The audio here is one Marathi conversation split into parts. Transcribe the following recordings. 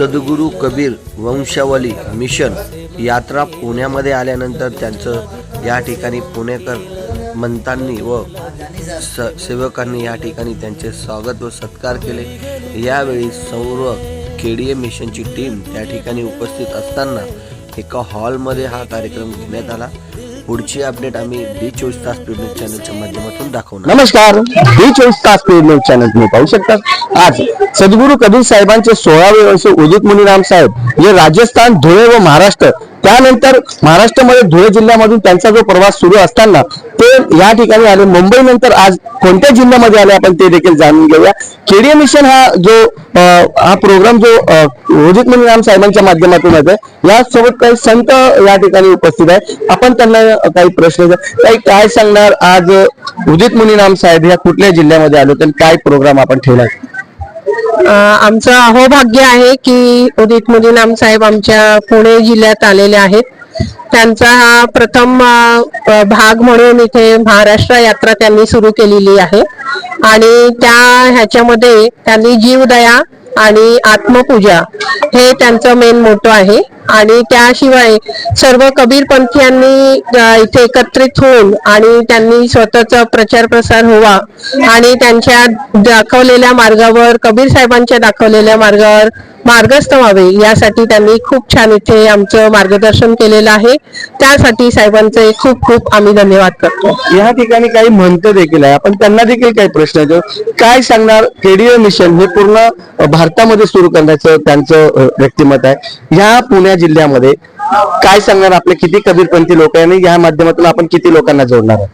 सद्गुरू कबीर वंशावली मिशन यात्रा पुण्यामध्ये आल्यानंतर त्यांचं या ठिकाणी पुणेकर मंतांनी व स सेवकांनी या ठिकाणी त्यांचे स्वागत व सत्कार केले. यावेळी सौर केडीए मिशनची टीम त्या ठिकाणी उपस्थित असताना एका हॉलमध्ये हा कार्यक्रम घेण्यात आला. पुढची अपडेट आम्ही बी चोवीस तास स्पीड न्यूज चॅनलच्या माध्यमातून दाखवणार. नमस्कार. बी चोवीस तास पेड न्यूज चॅनल तुम्ही पाहू शकता. आज सद्गुरू कबीर साहेबांचे सोळावे वर्ष उदित मुनीराम साहेब हे राजस्थान धुळे व महाराष्ट्र त्यानंतर महाराष्ट्रामध्ये धुळे जिल्ह्यामधून त्यांचा जो प्रवास सुरू असताना ते या ठिकाणी आले. मुंबई नंतर आज कोणत्या जिल्ह्यामध्ये आले आपण ते देखील जाणून घेऊया. केडीए मिशन हा जो हा प्रोग्राम जो रोजित उदित मुनीराम साहेबांच्या माध्यमातून आहे यासोबत काही संत या ठिकाणी उपस्थित आहे आपण त्यांना काही प्रश्न काही काय सांगणार आज उदित मुनिराम साहेब या कुठल्या जिल्ह्यामध्ये आलो तर काय प्रोग्राम आपण ठेवला आमचं अहोभाग्य आहे की उदित मुदीनाम साहेब आमच्या पुणे जिल्ह्यात आलेले आहेत. त्यांचा हा प्रथम भाग म्हणून इथे महाराष्ट्र यात्रा त्यांनी सुरू केलेली आहे. आणि त्या ह्याच्यामध्ये त्यांनी जीवदया आणि आत्मपूजा हे त्यांचं मेन मोठं आहे. आणि त्याशिवाय सर्व कबीर पंथीयांनी इथे एकत्रित होऊन आणि त्यांनी स्वतःचा प्रचार प्रसार व्हावा आणि त्यांच्या दाखवलेल्या मार्गावर कबीर साहेबांच्या दाखवलेल्या मार्गावर मार्गस्थ व्हावे यासाठी त्यांनी खूप छान इथे आमचं मार्गदर्शन केलेलं आहे. त्यासाठी साहेबांचे खूप खूप आम्ही धन्यवाद करतो. या ठिकाणी काही म्हणतं देखील आहे. आपण त्यांना देखील काही प्रश्न काय सांगणार केडीओ मिशन हे पूर्ण भारतामध्ये सुरू करण्याचं त्यांचं व्यक्तिमत आहे. या पुण्या जिल्ह्यामध्ये? काय सांगणार आपले किती कबीरपंथी लोक आहे आणि या माध्यमातून आपण किती लोकांना जोडणार आहे?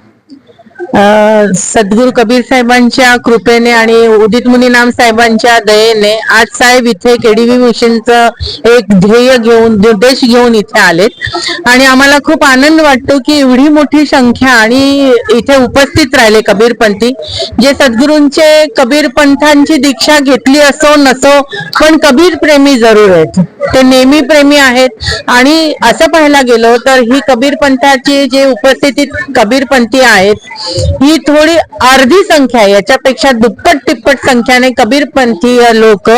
सद्गुरू कबीर साहेबांच्या कृपेने आणि उदित मुनीनाम साहेबांच्या दयेने आज साहेब इथे केडीव्ही मिशनचं एक ध्येय घेऊन निर्देश घेऊन इथे आलेत. आणि आम्हाला खूप आनंद वाटतो की एवढी मोठी संख्या आणि इथे उपस्थित राहिले कबीरपंथी जे सद्गुरूंचे कबीरपंथांची दीक्षा घेतली असो नसो पण कबीर प्रेमी जरूर आहेत. ते नेहमी प्रेमी आहेत. आणि असं पाहायला गेलो तर ही कबीरपंथाची जे उपस्थितीत कबीरपंथी आहेत ही थोडी अर्धी संख्या आहे. याच्यापेक्षा दुप्पट तिप्पट संख्याने कबीरपंथीय लोक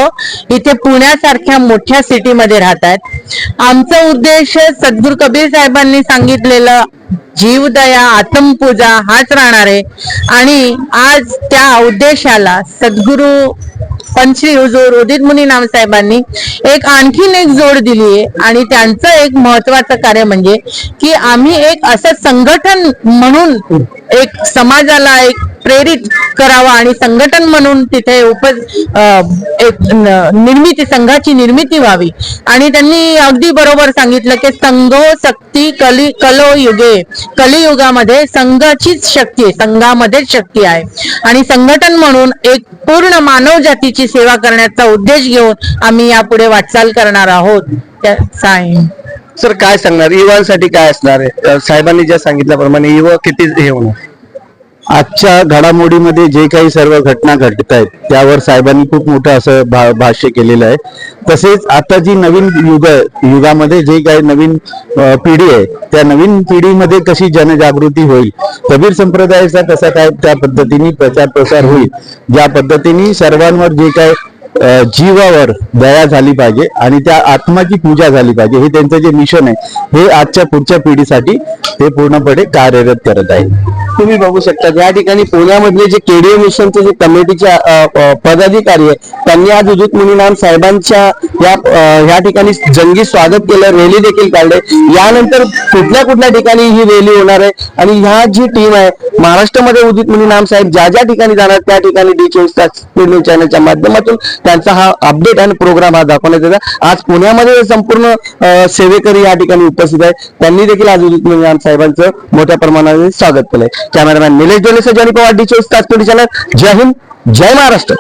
इथे पुण्यासारख्या मोठ्या सिटीमध्ये राहत आहेत आमचा उद्देश सद्गुरू कबीर साहेबांनी सांगितलेलं जीवदया आत्मपूजा हाच राहणार आहे. आणि आज त्या उद्देशाला सद्गुरू पंचवी हुजूर उदित मुनी नाम साहेबांनी एक आणखीन एक जोड दिली आहे. आणि त्यांचं एक महत्वाचं कार्य म्हणजे की आम्ही एक असं संघटन म्हणून एक समाजाला एक प्रेरित करावा आणि संघटन म्हणून तिथे उप एक निर्मिती संघाची निर्मिती व्हावी. आणि त्यांनी अगदी बरोबर सांगितलं की संघो शक्ती कली कलो युगे कलियुगामध्ये संघाचीच शक्ती आहे संघामध्येच शक्ती आहे. आणि संघटन म्हणून एक पूर्ण मानव जातीची सेवा करण्याचा उद्देश घेऊन आम्ही यापुढे वाटचाल करणार आहोत. त्या सर काय सांगणार? युवांसाठी काय असणार आहे? साहेबांनी ज्या सांगितल्याप्रमाणे युवा किती हे होणार? आजच्या घडामोडीमध्ये जे काही सर्व घटना घडत आहेत त्यावर साहेबांनी खूप मोठं असं भा- भाष्य केलेलं आहे. तसेच आता जी नवीन युग युगामध्ये जे काही नवीन पिढी आहे त्या नवीन पिढीमध्ये कशी जनजागृती होईल कबीर संप्रदायाचा कसा काय त्या पद्धतीने प्रचार प्रसार होईल ज्या पद्धतीने सर्वांवर जे काय जीवावर दया झाली पाहिजे आणि त्या आत्माची पूजा झाली पाहिजे. हे त्यांचं जे मिशन आहे हे आजच्या पुढच्या पिढीसाठी ते पूर्णपणे कार्यरत करत आहे. तुम्ही बघू शकता. या ठिकाणी पुण्यामधले जे केडीए मिशनचे जे कमिटीचे पदाधिकारी आहे त्यांनी आज उदित मुनीनाम साहेबांच्या या या ठिकाणी जंगी स्वागत केलं रॅली देखील काढले. यानंतर कुठल्या कुठल्या ठिकाणी ही रॅली होणार आहे? आणि ह्या जी टीम आहे महाराष्ट्रामध्ये उदित मुनीनाम साहेब ज्या ज्या ठिकाणी जाणार त्या ठिकाणी डी चोवीस न्यूज चॅनलच्या माध्यमातून त्यांचा हा अपडेट आणि प्रोग्राम हा दाखवण्यात येतो आज पुण्यामध्ये संपूर्ण सेवेकरी या ठिकाणी उपस्थित आहे त्यांनी देखील आज उदित मुनीनाम साहेबांचं मोठ्या प्रमाणात स्वागत केलंय. कॅमेरामॅन निलेश डोले जॉनी पवार डी चोवीस तास चॅनल जय हिंद जय महाराष्ट्र